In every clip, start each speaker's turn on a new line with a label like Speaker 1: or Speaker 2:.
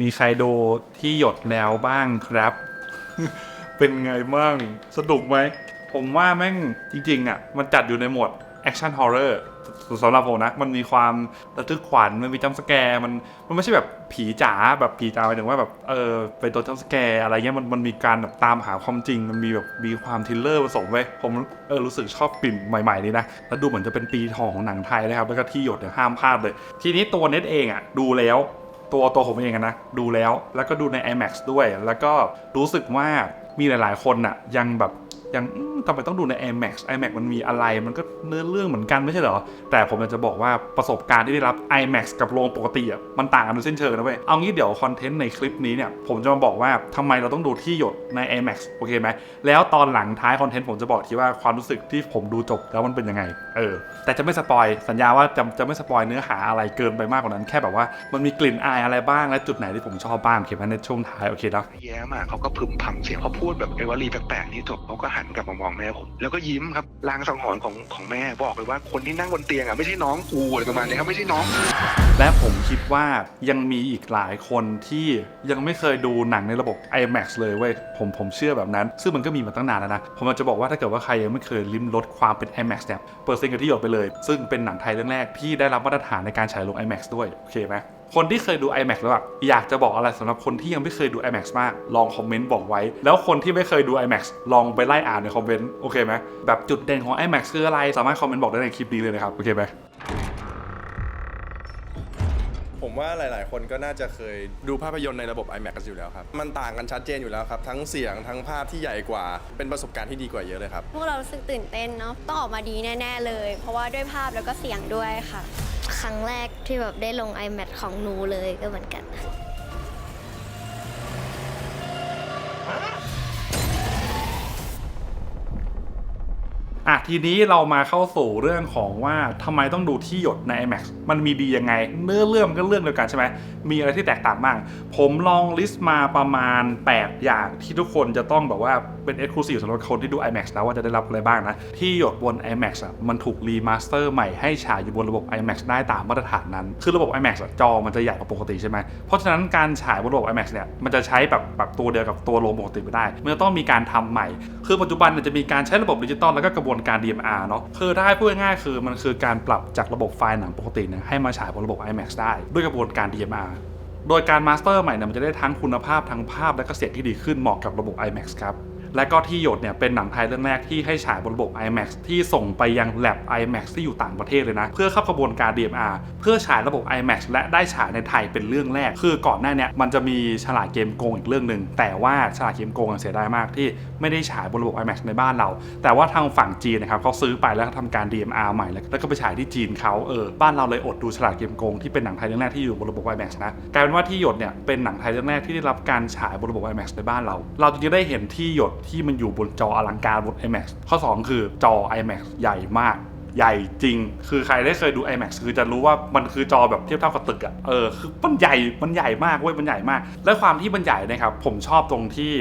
Speaker 1: มีใครดูที่หยดแล้วบ้างครับ เป็นไงบ้างสนุกไหม ผมว่าแม่งจริง ๆ อะ มันจัดอยู่ในหมวดแอคชั่นฮอร์เรอร์สำหรับผมนะ มันมีความระทึกขวัญมันมีจัมป์สแกร์มันมันไม่ใช่แบบผีจ๋าแบบผีจ๋าหมายถึงว่าแบบเออเป็นตัวจัมป์สแกร์อะไรเงี้ยมันมันมีการแบบตามหาความจริง มันมีแบบมีความทิลเลอร์ผสมไว้ผมเออรู้สึกชอบกลิ่นใหม่ๆนี้นะ แล้วดูเหมือนจะเป็นปีทองของหนังไทยนะครับ แล้วก็ที่หยดเนี่ยห้ามพลาดเลย ทีนี้ตัวเน็ตเองอะดูแล้ว ตัวตัวผมเองอะนะ ดูแล้ว แล้วก็ดูใน IMAX ด้วย แล้วก็รู้สึกว่ามีหลาย ๆ คนอะยังแบบ ยังทำไมต้องดูใน IMAX IMAX มันมีอะไรมันก็เนื้อเรื่องเหมือนกันไม่ใช่เหรอ แต่ผมอยากจะบอกว่าประสบการณ์ที่ได้รับ IMAX กับโรงปกติอะมันต่างกันโดยสิ้นเชิงนะเว้ยเอางี้เดี๋ยวคอนเทนต์ในคลิปนี้เนี่ยผมจะมาบอกว่าทำไมเราต้องดูที่หยดใน IMAX โอเคไหมแล้วตอนหลังท้ายคอนเทนต์ผมจะบอกที่ว่าความรู้สึกที่ผมดูจบแล้วมันเป็นยังไงเออแต่จะไม่สปอยสัญญาว่าจะจะไม่สปอยเนื้อหาอะไรเกินไปมากกว่านั้นแค่แบบว่ามันมีกลิ่นอายอะไรบ้างและจุดไหนที่ผมชอบบ้างโอเคไหมในช่วงท้ายโอเคนะ
Speaker 2: แย้มอะเขาก็พึมพำเสียงเขาพูดแบบไอ้วลีแปลกๆนี้จบเขาก็หนกลับมามองแม่ผมแล้วก็ยิ้มครับลางสังหรณ์ของของแม่บอกเลยว่าคนที่นั่งบนเตียงอะไม่ใช่น้องกูอะไรประมาณนี้ครับไม่ใช่น้อง
Speaker 1: และผมคิดว่ายังมีอีกหลายคนที่ยังไม่เคยดูหนังในระบบ IMAX เลยเว้ยผมผมเชื่อแบบนั้น ซึ่งมันก็มีมาตั้งนานแล้วนะผมอากจะบอกว่าถ้าเกิดว่าใครยังไม่เคยลิ้มรสความเป็น IMAX เนี่ยเปิดเซ็นกับที่หยดไปเลย ซึ่งเป็นหนังไทยเรื่องแรกที่ได้รับมาตรฐานในการฉายลง IMAX ด้วยโอเคไหม คนที่เคยดู IMAX แล้วอะอยากจะบอกอะไรสำหรับคนที่ยังไม่เคยดู IMAX มากลองคอมเมนต์บอกไว้ แล้วคนที่ไม่เคยดู IMAX ลองไปไล่อ่านในคอมเมนต์โอเคไหมแบบจุดเด่นของ IMAX คืออะไรสามารถคอมเมนต์บอกได้ในคลิปนี้เลยนะครับโอเคไหม
Speaker 3: ผมว่าหลาย ๆ คนก็น่าจะเคยดูภาพยนตร์ในระบบ IMAX กันอยู่แล้วครับ มันต่างกันชัดเจนอยู่แล้วครับ ทั้งเสียงทั้งภาพที่ใหญ่กว่า เป็นประสบการณ์ที่ดีกว่าเยอะเลยครับ
Speaker 4: พวกเรารู้สึกตื่นเต้นเนาะ ต้องออกมาดีแน่ ๆ เลย เพราะว่าด้วยภาพแล้วก็เสียงด้วยค่ะ
Speaker 5: ครั้งแรกที่แบบได้ลง iMac ของหนูเลยก็เหมือนกัน
Speaker 1: ทีนี้เรามาเข้าสู่เรื่องของว่าทำไมต้องดูที่หยดใน IMAX มันมีดียังไง เนื้อเรื่องก็เรื่องเดียวกันใช่ไหมมีอะไรที่แตกต่างบ้าง ผมลองลิสต์มาประมาณ 8 อย่างที่ทุกคนจะต้องแบบว่าเป็น Exclusive สำหรับคนที่ดู IMAX แล้วว่าจะได้รับอะไรบ้างนะ ที่หยดบน IMAX อะมันถูกรีมาสเตอร์ใหม่ให้ฉายอยู่บนระบบ IMAX ได้ตามมาตรฐานนั้น คือระบบ IMAX จอมันจะใหญ่กว่าปกติใช่ไหมเพราะฉะนั้นการฉายบนระบบ IMAX เนี่ยมันจะใช้แบบแบบตัวเดียวกับตัวโรงปกติไม่ได้มันจะต้องมีการทำใหม่ คือปัจจุบันจะมีการใช้ระบบดิจิตอลแล้วก็กระบวนการ DMR เนาะคือถ้าให้พูดง่ายๆคือมันคือการปรับจากระบบไฟล์หนังปกติเนี่ยให้มาฉายบนระบบ IMAX ได้ด้วยกระบวนการ DMR โดยการมาสเตอร์ใหม่เนี่ยมันจะได้ทั้งคุณภาพทั้งภาพและก็เสียงที่ดีขึ้นเหมาะกับระบบ IMAX ครับและก็ที่หยดเนี่ยเป็นหนังไทยเรื่องแรกที่ให้ฉายบนระบบ IMAX ที่ส่งไปยัง Lab IMAX ที่อยู่ต่างประเทศเลยนะ เพื่อเข้ากระบวนการ DMR เพื่อฉายระบบ IMAX และได้ฉายในไทยเป็นเรื่องแรก คือก่อนหน้าเนี้มันจะมีฉลาดเกมโกงอีกเรื่องหนึ่งแต่ว่าฉลาดเกมโกงเสียดายมากที่ ไม่ได้ฉายบนระบบ IMAX ในบ้านเรา แต่ว่าทางฝั่งจีนนะครับเขาซื้อไปแล้วก็ทำการ DMR ใหม่แล้วแล้วก็ไปฉายที่จีนเขาเออบ้านเราเลยอดดูฉลาดเกมโกงที่เป็นหนังไทยเรื่องแรกที่อยู่บนระบบ IMAX นะกลายเป็นว่าที่หยดเนี่ยเป็นหนังไทยเรื่องแรกที่ได้รับการฉายบนระบบ IMAX ในบ้านเรา เราจะได้เห็นที่หยดที่มันอยู่บนจออลังการบน IMAX ข้อ 2 คือจอ IMAX ใหญ่มากใหญ่จริง คือใครได้เคยดู IMAX คือจะรู้ว่ามันคือจอแบบเทียบเท่ากับตึกอะเออ คือมันใหญ่ มันใหญ่มากเว้ย มันใหญ่มาก และความที่มันใหญ่นะครับ ผมชอบตรงที่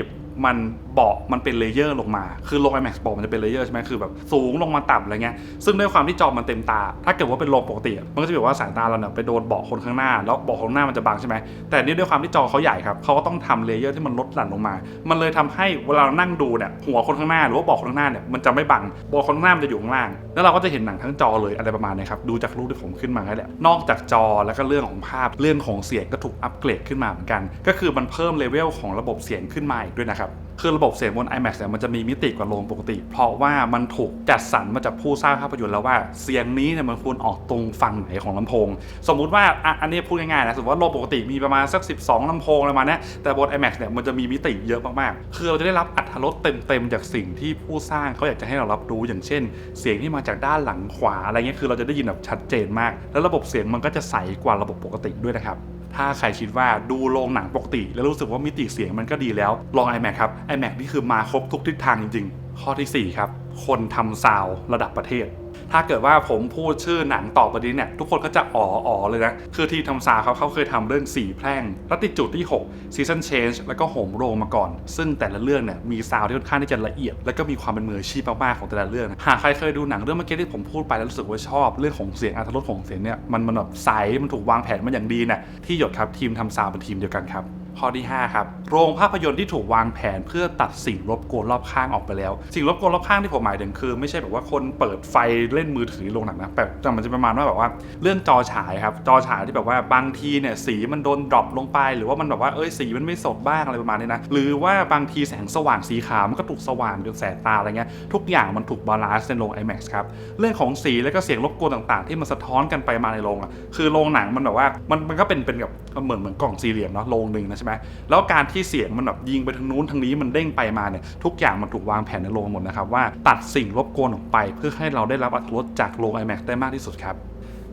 Speaker 1: มันเบาะมันเป็นเลเยอร์ลงมา คือโรง IMAX เบาะมันจะเป็นเลเยอร์ใช่ไหมคือแบบสูงลงมาต่ำอะไรเงี้ย ซึ่งด้วยความที่จอมันเต็มตา ถ้าเกิดว่าเป็นโรงปกติ มันก็จะแบบว่าสายตาเราเนี่ยไปโดนเบาะคนข้างหน้า แล้วเบาะคนข้างหน้ามันจะบังใช่ไหม แต่นี่ด้วยความที่จอเขาใหญ่ครับเขาก็ต้องทำเลเยอร์ที่มันลดหลั่นลงมา มันเลยทำให้เวลาเรานั่งดูเนี่ยหัวคนข้างหน้าหรือว่าเบาะคนข้างหน้าเนี่ยมันจะไม่บัง เบาะคนข้างหน้ามันจะอยู่ข้างล่าง แล้วเราก็จะเห็นหนังทั้งจอเลยอะไรประมาณนี้ครับ ดูจากรูปที่ผมขึ้นมาแหละ นอกจากจอแล้วก็เรื่องของภาพ เรื่องของเสียงก็ถูกอัปเกรดขึ้นมาเหมือนกัน ก็คือมันเพิ่มเลเวลของระบบเสียงขึ้นมาอีกด้วยนะครับคือระบบเสียงบน IMAX เนี่ยมันจะมีมิติกว่าโรงปกติ เพราะว่ามันถูกจัดสรรมาจากผู้สร้างภาพยนตร์แล้วว่าเสียงนี้เนี่ยมันควรออกตรงฝั่งไหนของลำโพง สมมุติว่าอะอันนี้พูดง่ายๆนะสมมติว่าโรงปกติมีประมาณสัก 12ลำโพงอะไรประมาณนี้แต่บน IMAX เนี่ยมันจะมีมิติเยอะมากๆ คือเราจะได้รับอรรถรสเต็มๆจากสิ่งที่ผู้สร้างเขาอยากจะให้เรารับรู้อย่างเช่น เสียงที่มาจากด้านหลังขวาอะไรเงี้ยคือเราจะได้ยินแบบชัดเจนมาก แล้วระบบเสียงมันก็จะใสกว่าระบบปกติด้วยนะครับ ถ้าใครคิดว่าดูโรงหนังปกติ แล้วรู้สึกว่ามิติเสียงมันก็ดีแล้ว ลอง iMac ครับ iMac นี่คือมาครบทุกทิศทางจริงๆ ข้อทีสี่4 ครับ คนทำซาวระดับประเทศ ถ้าเกิดว่าผมพูดชื่อหนังต่อไปนี้เนี่ยทุกคนก็จะอ๋ออ๋อเลยนะคือที่ทำซาวเขาเขาเคยทำเรื่องสีแพร่งรัติจุดที่6 Season Change แล้วก็โหมโรงมาก่อน ซึ่งแต่ละเรื่องเนี่ยมีซาวที่ค่อนข้างที่จะละเอียด แล้วก็มีความเป็นมืออาชีพมากๆของแต่ละเรื่องหากใครเคยดูหนังเรื่องเมื่อกี้ที่ผมพูดไปแล้วรู้สึกว่าชอบเรื่องของเสียงอัตรสของเสียงเนี่ยมันมันแบบใสมันถูกวางแผนมาอย่างดีเนี่ยที่หยดครับทีมทำซาวเป็นทีมเดียวกันครับ ข้อที่ 5 ครับ โรงภาพยนตร์ที่ถูกวางแผนเพื่อตัดสิ่งรบกวนรอบข้างออกไปแล้ว สิ่งรบกวนรอบข้างที่ผมหมายถึงคือ ไม่ใช่แบบว่าคนเปิดไฟเล่นมือถือในโรงหนังนะแบบแต่มันจะประมาณว่าแบบว่า เรื่องจอฉายครับจอฉายที่แบบว่าบางทีเนี่ยสีมันโดนดรอปลงไป หรือว่ามันแบบว่าเอ้ยสีมันไม่สดบ้างอะไรประมาณนี้นะหรือว่าบางทีแสงสว่างสีขาวมันก็ถูกสว่างจนแสบตาอะไรเงี้ยทุกอย่างมันถูกบาลานซ์ในโรง IMAX ครับเรื่องของสีแล้วก็เสียงรบกวนต่างๆ ที่มันสะท้อนกันไปมาในโรงอะคือโรงหนังมันแบบว่ามันมันก็เป็นเป็นแบบเหมือนเหมือนกล่องสี่เหลี่ยมเนาะโรงหนึ่งนะใช่ไหมแล้วการที่เสียงมันแบบยิงไปทางนู้นทางนี้มันเด้งไปมาเนี่ยทุกอย่างมันถูกวางแผนในโรงหมดนะครับว่าตัดสิ่งรบกวนออกไป เพื่อให้เราได้รับอรรถรสจากโรง IMAX ได้มากที่สุดครับ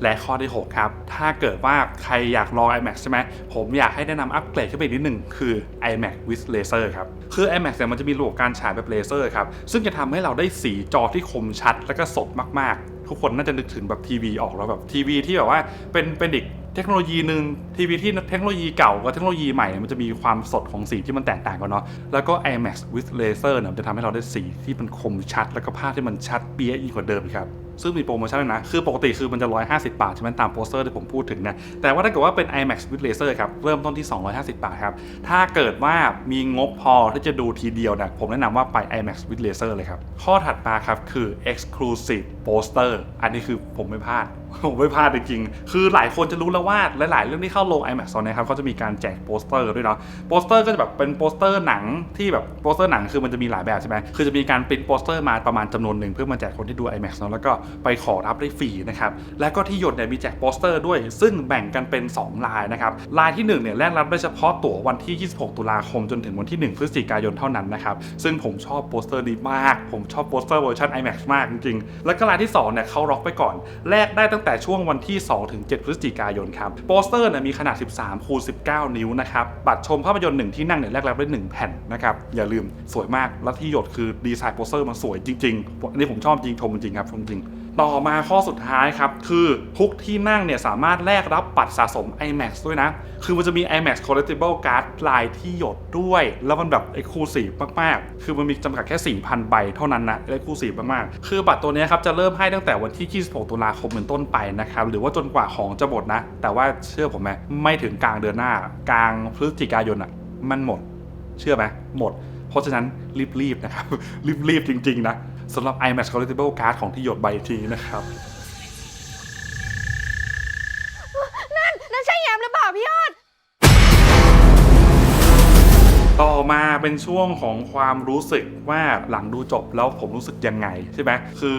Speaker 1: และข้อที่ 6 ครับ ถ้าเกิดว่าใครอยากลอง IMAX ใช่ไหม ผมอยากให้แนะนำอัปเกรดขึ้นไปนิดหนึ่งคือ iMac with Laser ครับ คือ iMac เนี่ยมันจะมีระบบการฉายแบบเลเซอร์ครับ ซึ่งจะทำให้เราได้สีจอที่คมชัดและก็สดมากๆ ทุกคนน่าจะนึกถึงแบบทีวีออกแล้วแบบทีวีที่แบบว่าเป็นเป็นอีก เทคโนโลยีหนึ่งทีวีที่เทคโนโลยีเก่ากับเทคโนโลยีใหม่เนี่ยมันจะมีความสดของสีที่มันแตกต่างกันเนาะแล้วก็ iMac with Laser เนี่ยจะทำให้เราได้สีที่มันคมชัด แล้วก็ภาพที่มันชัดเปี้ยยิ่งกว่าเดิมครับซึ่งมีโปรโมชั่นนะ คือปกติคือมันจะ 150 บาท ใช่ไหมตามโปสเตอร์ที่ผมพูดถึงนะ แต่ว่าถ้าเกิดว่าเป็น IMAX with Laser ครับ เริ่มต้นที่ 250 บาทครับ ถ้าเกิดว่ามีงบพอที่จะดูทีเดียวนะผมแนะนำว่าไป IMAX with Laser เลยครับ ข้อถัดมาครับคือ Exclusive Poster อันนี้คือผมไม่พลาด ผมไม่พลาดจริงๆ คือหลายคนจะรู้แล้วว่าหลาย ๆ เรื่องที่เข้าลง IMAX ตอนนี้ครับเขาจะมีการแจกโปสเตอร์ด้วยเนาะโปสเตอร์ก็จะแบบเป็นโปสเตอร์หนังที่แบบโปสเตอร์หนังคือมันจะมีหลายแบบใช่ไหมคือจะมีการปริ้นโปสเตอร์มาประมาณจำนวนหนึ่งเพื่อมาแจกคนที่ดู IMAX เนาะแล้วก็ไปขอรับได้ฟรีนะครับแล้วก็ที่หยดเนี่ยมีแจกโปสเตอร์ด้วย ซึ่งแบ่งกันเป็น 2 ลายนะครับลายที่1เนี่ยแลกรับได้เฉพาะตั๋ววันที่ 26 ตุลาคมจนถึงวันที่ 1 พฤศจิกายนเท่านั้นนะครับซึ่งผมชอบโปสเตอร์นี้มาก ผมชอบโปสเตอร์เวอร์ชัน IMAX มากจริงๆแล้วก็ลายที่2เนี่ยเขาล็อกไปก่อนแลกได้ตั้งแต่ช่วงวันที่2ถึง7พฤศจิกายนครับ โปสเตอร์เนี่ยมีขนาด 13คูณ19 นิ้วนะครับ บัตรชมภาพยนตร์หนึ่งที่นั่งเนี่ยแลกรับได้1แผ่นนะครับ อย่าลืมสวยมาก และที่หยดคือดีไซน์โปสเตอร์มันสวยจริงๆ อันนี้ผมชอบจริงชมจริงครับชมจริง ต่อมาข้อสุดท้ายครับ คือทุกที่นั่งเนี่ยสามารถแลกรับบัตรสะสม IMAX ด้วยนะ คือมันจะมี IMAX Collectible Card ลายที่หยดด้วย แล้วมันแบบ Exclusive มาก ๆ คือมันมีจำกัดแค่ 4,000 ใบเท่านั้นนะ Exclusive มาก ๆ คือบัตรตัวนี้ครับ จะเริ่มให้ตั้งแต่วันที่ 26 ตุลาคมเป็นต้นไปนะครับ หรือว่าจนกว่าของจะหมดนะ แต่ว่าเชื่อผมไหมไม่ถึงกลางเดือนหน้า กลางพฤศจิกายนอะ มันหมด เชื่อไหมหมด เพราะฉะนั้นรีบๆนะครับรีบๆจริง ๆ นะ สำหรับ IMAX Collectible Card ของที่หยดใบทีนะครับ
Speaker 4: นั่นใช่แยมหรือเปล่าพี่ยอด
Speaker 1: ต่อมาเป็นช่วงของความรู้สึกว่าหลังดูจบแล้วผมรู้สึกยังไงใช่ไหมคือ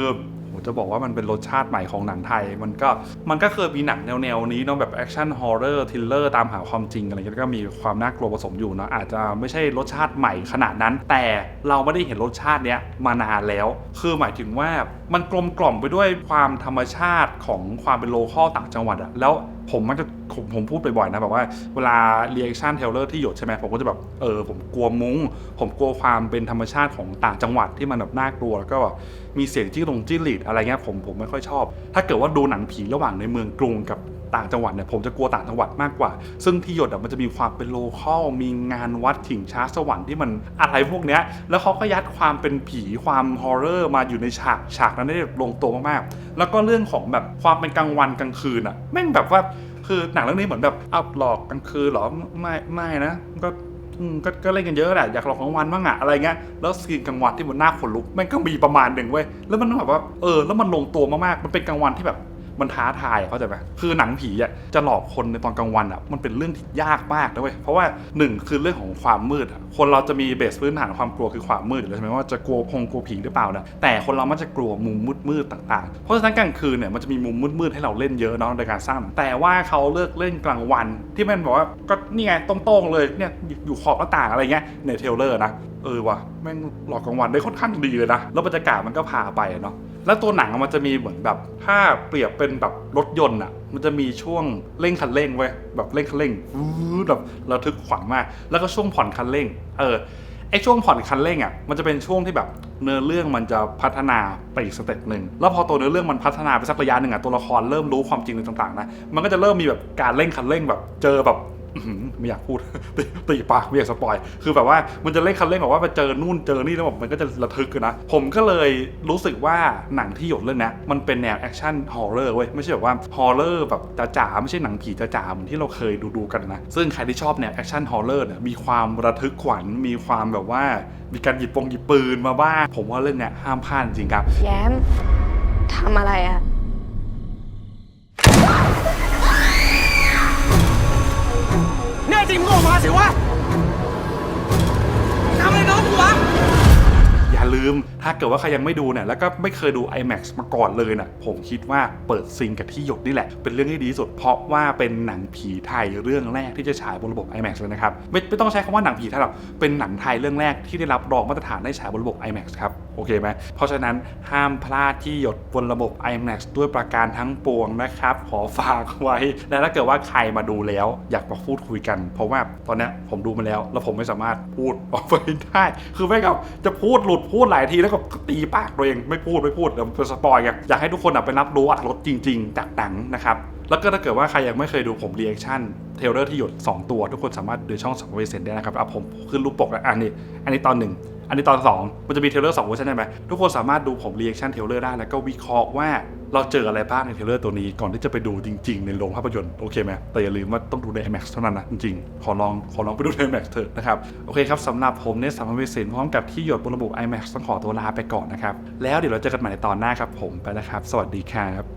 Speaker 1: ผมจะบอกว่ามันเป็นรสชาติใหม่ของหนังไทย มันก็มันก็เคยมีหนังแนวๆนี้เนาะแบบแอคชั่นฮอร์เรอร์ทิลเลอร์ตามหาความจริงอะไรเงี้ยก็มีความน่ากลัวผสมอยู่เนาะอาจจะไม่ใช่รสชาติใหม่ขนาดนั้น แต่เราไม่ได้เห็นรสชาติเนี้ยมานานแล้ว คือหมายถึงว่ามันกลมกล่อมไปด้วยความธรรมชาติของความเป็นโลคอลต่างจังหวัดอะแล้ว ผมมักจะผมผมพูดบ่อยๆนะแบบว่าเวลาเรีแอคชั่นเทเลอร์ที่หยดใช่ไหมผมก็จะแบบเออผมกลัวมุ้ง ผมกลัวความเป็นธรรมชาติของต่างจังหวัดที่มันแบบน่ากลัวแล้วก็แบบมีเสียงจิ้งลงจิ้หลีดอะไรเงี้ยผมผมไม่ค่อยชอบ ถ้าเกิดว่าดูหนังผีระหว่างในเมืองกรุงกับ ต่างจังหวัดเนี่ยผมจะกลัวต่างจังหวัดมากกว่า ซึ่งที่หยดอะมันจะมีความเป็นโลคอลมีงานวัดถิงช้าสวรรค์ที่มันอะไรพวกเนี้ยแล้วเขาก็ยัดความเป็นผีความฮอร์เรอร์มาอยู่ในฉากฉากนั้นได้ลงตัวมากๆ แล้วก็เรื่องของแบบความเป็นกลางวันกลางคืนอะแม่งแบบว่าคือหนังเรื่องนี้เหมือนแบบอัพหลอกกลางคืนเหรอไม่ไม่นะก็ก็ก็เล่นกันเยอะแหละอยากหลอกกลางวันบ้างอะอะไรเงี้ยแล้วซีนกลางวันที่มันน่าขนลุกมันก็มีประมาณหนึ่งเว้ยแล้วมันแบบว่าเออแล้วมันลงตัวมากๆมันเป็นกลางวันที่แบบ มันท้าทายเข้าใจไหมคือหนังผีอะจะหลอกคนในตอนกลางวันอะมันเป็นเรื่องที่ยากมากนะเว้ยเพราะว่าหนึ่งคือเรื่องของความมืดคนเราจะมีเบสพื้นฐานความกลัวคือความมืดอยู่แล้วใช่ไหมว่าจะกลัวพงกลัวผีหรือเปล่านะแต่คนเรามันจะกลัวมุมมืดๆต่างๆ เพราะฉะนั้นกลางคืนเนี่ยมันจะมีมุมมืดๆให้เราเล่นเยอะเนาะในการสร้างหนังแต่ว่าเขาเลิกเล่นกลางวัน ที่มันบอกว่าก็นี่ไงตรงๆเลยเนี่ยอยู่ขอบหน้าต่างอะไรเงี้ยในเทลเลอร์นะเออว่ะแม่งหลอกกลางวันได้ค่อนข้างดีเลยนะแล้วบรรยากาศมันก็พาไปเนาะ แล้วตัวหนังมันจะมีเหมือนแบบถ้าเปรียบเป็นแบบรถยนต์อะ มันจะมีช่วงเร่งคันเร่งไว้แบบเร่งคันเร่งวู้แบบระทึกขวัญมาก แล้วก็ช่วงผ่อนคันเร่ง เออไอช่วงผ่อนคันเร่งอะมันจะเป็นช่วงที่แบบเนื้อเรื่องมันจะพัฒนาไปอีกสเต็ปหนึ่งแล้วพอตัวเนื้อเรื่องมันพัฒนาไปสักระยะหนึ่งอะตัวละครเริ่มรู้ความจริงต่างๆนะมันก็จะเริ่มมีแบบการเร่งคันเร่งแบบเจอแบบ ไม่อยากพูดตีตีปากไม่อยากสปอยคือแบบว่ามันจะเล่นคันเร่งแบบว่าไปเจอนู่นเจอนี่แล้วแบบมันก็จะระทึกนะ ผมก็เลยรู้สึกว่าหนังที่หยดเรื่องเนี้ยมันเป็นแนวแอคชั่นฮอร์เรอร์เว้ยไม่ใช่แบบว่าฮอร์เรอร์แบบจ๋าๆไม่ใช่หนังผีจ๋าๆเหมือนที่เราเคยดูๆกันนะ ซึ่งใครที่ชอบแนวแอคชั่นฮอร์เรอร์เนี่ยมีความระทึกขวัญมีความแบบว่า มีการหยิบปงหยิบปืนมาบ้างผมว่าเรื่องเนี้ยห้ามพลาดจริงครับ
Speaker 6: แย้มทำอะไรอะ
Speaker 7: แจริงมึงออกมาสิวะทำอะไรน้องกูวะ
Speaker 1: ลืม ถ้าเกิดว่าใครยังไม่ดูเนี่ยแล้วก็ไม่เคยดู IMAX มาก่อนเลยน่ะผมคิดว่าเปิดซิงกับที่หยดนี่แหละ เป็นเรื่องที่ดีสุด เพราะว่าเป็นหนังผีไทยเรื่องแรกที่จะฉายบนระบบ IMAX เลยนะครับไม่ไม่ต้องใช้คำว่าหนังผีไทยหรอกเป็นหนังไทยเรื่องแรกที่ได้รับรองมาตรฐานได้ฉายบนระบบ IMAX ครับโอเคไหมเพราะฉะนั้นห้ามพลาดที่หยดบนระบบ IMAX ด้วยประการทั้งปวงนะครับขอฝากไว้และถ้าเกิดว่าใครมาดูแล้วอยากมาพูดคุยกัน เพราะว่าตอนนี้ผมดูมาแล้ว แล้วผมไม่สามารถพูดออกไปได้ คือไม่กับจะพูดหลุดพูดูดหลายทีแล้วก็ตีปากตัวเองไม่พูดไม่พูดเดี๋ยวเป็นสปอยกันอยากให้ทุกคนไปรับรู้อรรถรสจริง ๆ จากหนังนะครับแล้วก็ถ้าเกิดว่าใครยังไม่เคยดูผมรีแอคชั่นเทเลอร์ที่หยด 2 ตัว ทุกคนสามารถดูช่องสองเวอร์ชันได้นะครับเอาผมขึ้นรูปปกแล้วอันนี้ อันนี้ตอนหนึ่ง อันนี้ตอน 2 มันจะมีเทเลอร์สองเวอร์ชันใช่ไหมทุกคนสามารถดูผมรีแอคชั่นเทเลอร์ได้แล้วก็วิเคราะห์ว่าเราเจออะไรบ้างในเทเลอร์ตัวนี้ก่อนที่จะไปดูจริง ๆ ในโรงภาพยนตร์โอเคไหมแต่อย่าลืมว่าต้องดูใน IMAX เท่านั้นนะจริงๆ ขอลองขอลองไปดูใน IMAX เถอะนะครับโอเคครับสำหรับผมเนสสามเวสินพร้อมกับที่หยดบนระบบ IMAX ต้องขอตัวลาไปก่อนนะครับแล้วเดี๋ยวเราเจอกันใหม่ในตอนหน้าครับผมไปแล้วครับ สวัสดีครับ